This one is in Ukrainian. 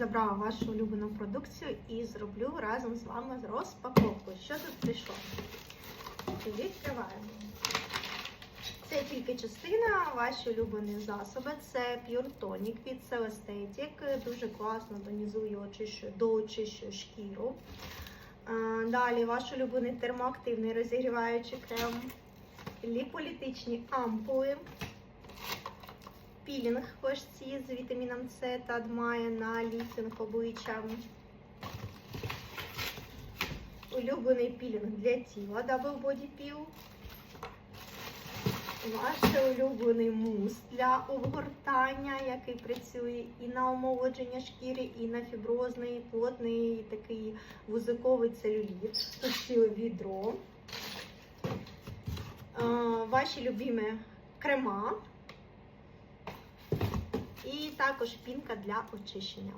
забрала вашу улюблену продукцію і зроблю разом з вами розпаковку. Що тут прийшло? Відкриваємо. Це тільки частина ваші улюблені засоби. Це Pure Tonic від Celestetic. Дуже класно тонізує, очищує, доочищує шкіру. Далі ваш улюблений термоактивний розігріваючий крем, ліполітичні ампули, пілінг флешці з вітаміном С та дмає на ліфтинг обличчя. Улюблений пілінг для тіла Double Body Peel. Ваш улюблений мус для обгортання, який працює і на омолодження шкіри, і на фіброзний, плотний такий вузиковий целюліт. Ціле відро. Ваші любимі крема. І також пінка для очищення.